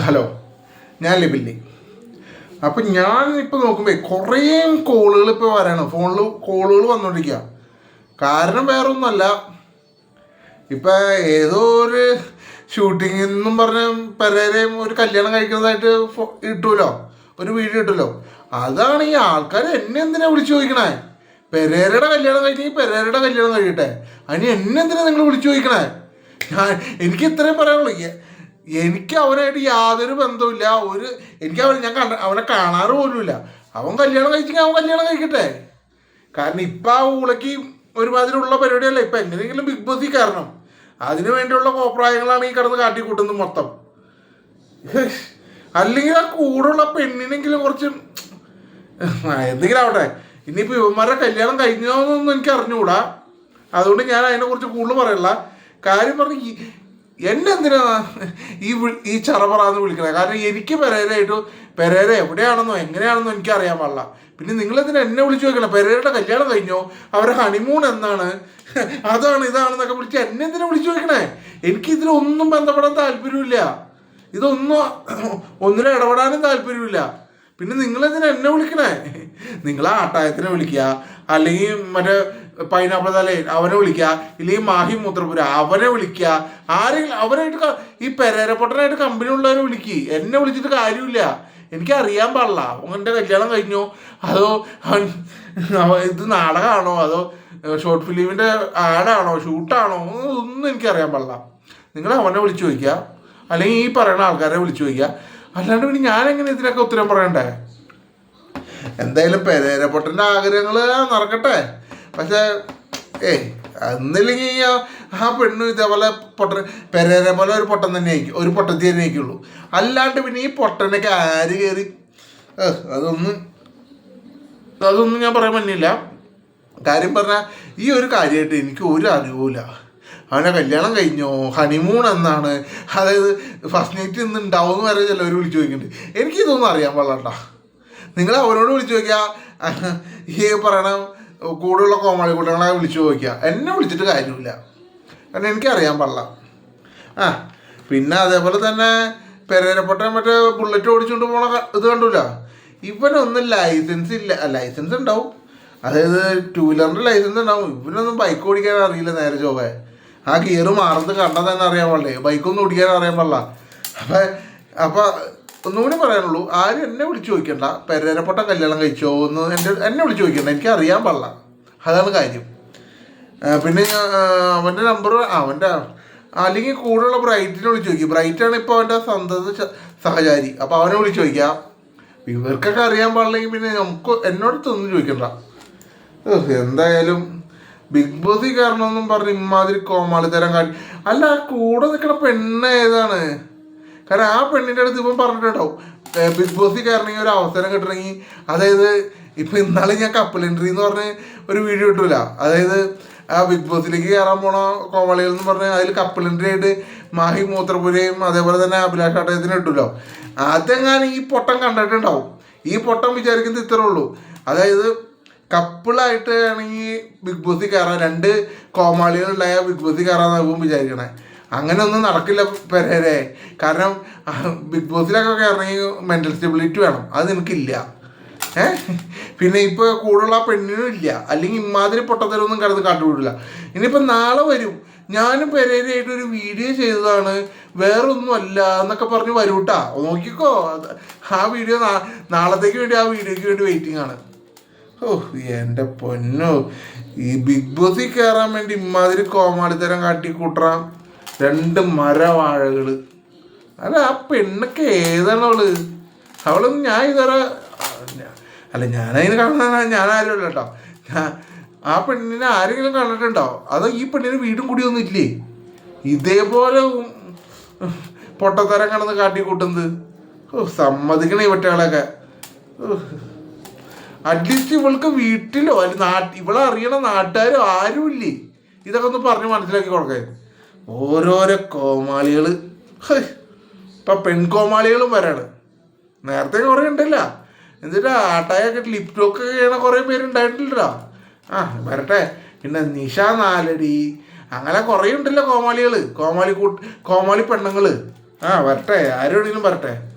Hello ഞാൻ ലിബില്ലി അപ്പം ഞാൻ ഇപ്പോൾ നോക്കുമ്പോൾ കുറേ കോളുകൾ ഇപ്പോൾ വരാണ്. ഫോണിൽ കോളുകൾ വന്നുകൊണ്ടിരിക്കുക കാരണം വേറെ ഒന്നുമല്ല ഇപ്പം ഏതോ ഒരു ഷൂട്ടിംഗ് എന്നും പറഞ്ഞ പലരെയും ഒരു കല്യാണം കഴിക്കുന്നതായിട്ട് ഇട്ടുമല്ലോ ഒരു വീഡിയോ ഇട്ടല്ലോ അതാണ് ഈ ആൾക്കാർ എന്നെ എന്തിനാ വിളിച്ചു ചോദിക്കണേ? പെരേരയുടെ കല്യാണം കഴിഞ്ഞെങ്കിൽ പെരേരയുടെ കല്യാണം കഴിയട്ടെ. അതിന് എന്നെ എന്തിനാ നിങ്ങൾ വിളിച്ചു ചോദിക്കണേ? ഞാൻ എനിക്ക് ഇത്രയും പറയാനുള്ളൂ. എനിക്ക് അവനായിട്ട് യാതൊരു ബന്ധവുമില്ല. ഒരു എനിക്ക് അവൻ ഞാൻ കണ്ട അവനെ കാണാറ് പോലുമില്ല. അവൻ കല്യാണം കഴിച്ചെങ്കിൽ അവൻ കല്യാണം കഴിക്കട്ടെ. കാരണം ഇപ്പം ആ ഊളയ്ക്ക് ഒരുമാതിരിയുള്ള പരിപാടിയല്ല. ഇപ്പം എങ്ങനെയെങ്കിലും ബിഗ് ബോസിൽ കയറണം. അതിനു വേണ്ടിയുള്ള കോപ്രായങ്ങളാണ് ഈ കിടന്ന് കാട്ടിക്കൂട്ടുന്നത് മൊത്തം. അല്ലെങ്കിൽ ആ കൂടുള്ള പെണ്ണിനെങ്കിലും കുറച്ച് എന്തെങ്കിലും ആവട്ടെ. ഇനിയിപ്പോൾ ഇവന്മാരുടെ കല്യാണം കഴിഞ്ഞോന്നൊന്നും എനിക്ക് അറിഞ്ഞുകൂടാ. അതുകൊണ്ട് ഞാൻ അതിനെക്കുറിച്ച് കൂടുതൽ പറയല്ല കാര്യം പറഞ്ഞ് എന്നെ എന്തിനാ ഈ ഈ ചറപറാന്ന് വിളിക്കണത് കാരണം എനിക്ക് പെരേരായിട്ട് പെരേര എവിടെയാണെന്നോ എങ്ങനെയാണെന്നോ എനിക്ക് അറിയാൻ പാടില്ല. പിന്നെ നിങ്ങൾ എന്തിനാ എന്നെ വിളിച്ചു നോക്കണം പെരേരയുടെ കല്യാണം കഴിഞ്ഞോ? അവരുടെ ഹണിമൂൺ എന്നാണ്. അതാണ് ഇതാണെന്നൊക്കെ വിളിച്ച് എന്നെ എന്തിനാ വിളിച്ചു നോക്കണേ എനിക്ക് ഇതിലൊന്നും ബന്ധപ്പെടാൻ താല്പര്യമില്ല. ഇതൊന്നും ഒന്നിനും ഇടപെടാനും താല്പര്യമില്ല. പിന്നെ നിങ്ങളെന്തിനാ എന്നെ വിളിക്കണേ? നിങ്ങൾ ആട്ടായത്തിനെ വിളിക്കുക. അല്ലെങ്കിൽ മറ്റേ പൈനാപ്പിൾ തലയിൽ അവനെ വിളിക്കുക ഇല്ലെങ്കിൽ മാഹി മൂത്രപുര അവനെ വിളിക്കുക. ആരെങ്കിലും അവരായിട്ട് ഈ പെരേരപ്പൊട്ടനായിട്ട് കമ്പനി ഉള്ളവരെ വിളിക്കുക എന്നെ വിളിച്ചിട്ട് കാര്യമില്ല. എനിക്ക് അറിയാൻ പാടില്ല. അവന്റെ കല്യാണം കഴിഞ്ഞോ. അതോ ഇത് നാടകമാണോ? അതോ ഷോർട്ട് ഫിലിമിന്റെ ആഡാണോ ഷൂട്ടാണോ ഒന്നും എനിക്കറിയാൻ പാടില്ല. നിങ്ങൾ അവനെ വിളിച്ചു ചോദിക്കുക. അല്ലെങ്കിൽ ഈ പറയുന്ന ആൾക്കാരെ വിളിച്ചു ചോദിക്കുക. അല്ലാണ്ട് പിന്നെ ഞാൻ എങ്ങനെ ഇതിനൊക്കെ ഉത്തരം പറയണ്ടേ? എന്തായാലും പെരേരപ്പൊട്ടന്റെ ആഗ്രഹങ്ങൾ നടക്കട്ടെ. പക്ഷേ ഏ എന്നില്ലെങ്കിൽ ആ- പെണ്ണ് ഇതേപോലെ പൊട്ട പെരേരെ പോലെ ഒരു പൊട്ടൻ തന്നെ ആയിരിക്കും ഒരു പൊട്ടത്തി തന്നെ ആയിരിക്കുള്ളൂ. അല്ലാണ്ട് പിന്നെ ഈ പൊട്ടനൊക്കെ ആര് കയറി അതൊന്നും അതൊന്നും ഞാൻ പറയാൻ പറ്റില്ല കാര്യം പറഞ്ഞാൽ ഈ ഒരു കാര്യമായിട്ട് എനിക്ക് ഒരു അറിവില്ല അവനെ കല്യാണം കഴിഞ്ഞോ? ഹണിമൂൺ എന്നാണ്. അതായത് ഫസ്റ്റ് നൈറ്റ് ഇന്ന് ഉണ്ടാവും എന്ന് വരെ ചിലവർ വിളിച്ചു ചോദിക്കുന്നുണ്ട്. എനിക്കിതൊന്നും അറിയാൻ പാടില്ല നിങ്ങൾ അവനോട് വിളിച്ചു ചോദിക്കുക ഈ പറയണ കൂടെയുള്ള കോമാളി കൂട്ടങ്ങളെ വിളിച്ചു ചോദിക്കുക. എന്നെ വിളിച്ചിട്ട് കാര്യമില്ല. കാരണം എനിക്കറിയാൻ പാടില്ല. ആ പിന്നെ അതേപോലെ തന്നെ പെരേരപ്പെട്ട മറ്റേ ബുള്ളറ്റ് ഓടിച്ചുകൊണ്ട് പോണ ഇത് കണ്ടൂല? ഇവനൊന്നും ലൈസൻസ് ഇല്ല. ലൈസൻസ് ഉണ്ടാവും. അതായത് ടൂ വീലറിന്റെ ലൈസൻസ് ഉണ്ടാവും. ഇവനൊന്നും ബൈക്ക് ഓടിക്കാൻ അറിയില്ല നേരെ ചോവേ ആ ഗിയർ മാറുന്നത് കണ്ടാൽ തന്നെ അറിയാൻ പാടില്ലേ? ബൈക്കൊന്നും ഓടിക്കാൻ അറിയാൻ പാടില്ല. അപ്പം അപ്പം ഒന്നുകൂടി പറയാനുള്ളൂ. ആരും എന്നെ വിളിച്ചു ചോദിക്കണ്ട. പെരേരപ്പെട്ട കല്യാണം കഴിച്ചോ എന്ന് എന്റെ എന്നെ വിളിച്ചു ചോദിക്കണ്ട. എനിക്ക് അറിയാൻ പാടില്ല. അതാണ് കാര്യം. പിന്നെ അവന്റെ നമ്പർ അവന്റെ അല്ലെങ്കിൽ കൂടെയുള്ള ബ്രൈറ്റിനെ വിളിച്ച് ചോദിക്കും. ബ്രൈറ്റാണ് ഇപ്പോൾ അവന്റെ സന്തത സഹചാരി. അപ്പോൾ അവനെ വിളിച്ച് ചോദിക്കാം. ഇവർക്കൊക്കെ അറിയാൻ പാടില്ലെങ്കിൽ പിന്നെ നമുക്ക് എന്നോട് എന്നോടത്തൊന്നും ചോദിക്കണ്ട. എന്തായാലും ബിഗ് ബോസ് കാരണമെന്നും പറഞ്ഞ് ഇമാതിരി കോമാളിത്തരം കാട്ടി അല്ല കൂടെ നിൽക്കുന്ന പെണ്ണ് ഏതാണ്? കാരണം ആ പെണ്ണിന്റെ അടുത്ത് ഇപ്പം പറഞ്ഞിട്ടുണ്ടാവും. ബിഗ് ബോസിൽ കയറണമെങ്കിൽ ഒരു അവസരം കിട്ടണമെങ്കിൽ അതായത് ഇപ്പം ഇന്നാളെ ഞാൻ കപ്പിൾ എൻട്രി എന്ന് പറഞ്ഞ് ഒരു വീഡിയോ ഇട്ടില്ല അതായത് ആ ബിഗ് ബോസിലേക്ക് കയറാൻ പോണ കോമളികൾ എന്ന് പറഞ്ഞ് അതിൽ കപ്പിൾ എൻട്രി ആയിട്ട് മാഹി മൂത്രപുരയും അതേപോലെ തന്നെ അഭിലാഷ് അട്ടയത്തിനും ഇട്ടുമല്ലോ അതെങ്ങാനും ഈ പൊട്ടം കണ്ടിട്ടുണ്ടാവും. ഈ പൊട്ടം വിചാരിക്കുന്നത് ഇത്രേ ഉള്ളൂ. അതായത് കപ്പിളായിട്ട് ആണെങ്കിൽ ബിഗ് ബോസിൽ കയറാൻ രണ്ട് കോമാളികളുണ്ടായ ബിഗ് ബോസിൽ കയറാന്നാകും വിചാരിക്കണേ. അങ്ങനെ ഒന്നും നടക്കില്ല പെരേരെ. കാരണം ബിഗ് ബോസിലൊക്കെ കയറണമെങ്കിൽ മെന്റൽ സ്റ്റെബിലിറ്റി വേണം. അത് നിനക്കില്ല. ഏ? പിന്നെ ഇപ്പോൾ കൂടുള്ള പെണ്ണിനും ഇല്ല. അല്ലെങ്കിൽ ഇമാതിരി പൊട്ടത്തരൊന്നും കിടന്ന് കാട്ടുവിടില്ല ഇനിയിപ്പോൾ നാളെ വരും. ഞാനും പെരേരയായിട്ട് ഒരു വീഡിയോ ചെയ്തതാണ്. വേറൊന്നും അല്ല എന്നൊക്കെ പറഞ്ഞ് വരൂട്ടാ. നോക്കിക്കോ. ആ വീഡിയോ നാളത്തേക്ക് വേണ്ടി ആ വീഡിയോയ്ക്ക് വേണ്ടി വെയിറ്റിംഗ് ആണ്. ഓ എന്റെ പൊന്നോ. ഈ ബിഗ് ബോസിൽ കയറാൻ വേണ്ടി ഇമാതിരി കോമാളിത്തരം കാട്ടിക്കൂട്ടറാം രണ്ട് മരവാഴകൾ അല്ല ആ പെണ്ണൊക്കെ ഏതാണ് അവൾ അവളൊന്നും ഞാൻ ഇതുവരെ അല്ല ഞാനതിന് കാണാൻ ഞാൻ ആരും അല്ല കേട്ടോ. ആ പെണ്ണിനെ ആരെങ്കിലും കണ്ടിട്ടുണ്ടോ? അതോ ഈ പെണ്ണിന് വീടും കൂടിയൊന്നും ഇല്ലേ? ഇതേപോലെ പൊട്ടത്തരം കടന്ന് കാട്ടിക്കൂട്ടുന്നത്. ഓ സമ്മതിക്കണേ ഇവറ്റകളൊക്കെ. അറ്റ്ലീസ്റ്റ് ഇവൾക്ക് വീട്ടിലോ അല്ലെ നാട്ട് ഇവളറിയണ നാട്ടുകാരോ ആരുമില്ലേ? ഇതൊക്കെ ഒന്ന് പറഞ്ഞ് മനസ്സിലാക്കി കൊടുക്കേ. ഓരോരോ കോമാളികൾ ഇപ്പം പെൺകോമാളികളും വരാണ്. നേരത്തെ കുറേ ഉണ്ടല്ല. എന്നിട്ട് ആട്ടായൊക്കെ ലിപ്റ്റോക്ക് ചെയ്യണ കുറേ പേരുണ്ടായിട്ടില്ലടാ ആ വരട്ടെ. പിന്നെ നിഷ നാലടി. അങ്ങനെ കുറേ ഉണ്ടല്ലോ കോമാളികൾ കോമാളി കൂട്ട് കോമാളി പെണ്ണുങ്ങൾ ആ വരട്ടെ. ആരും വേണമെങ്കിലും വരട്ടെ.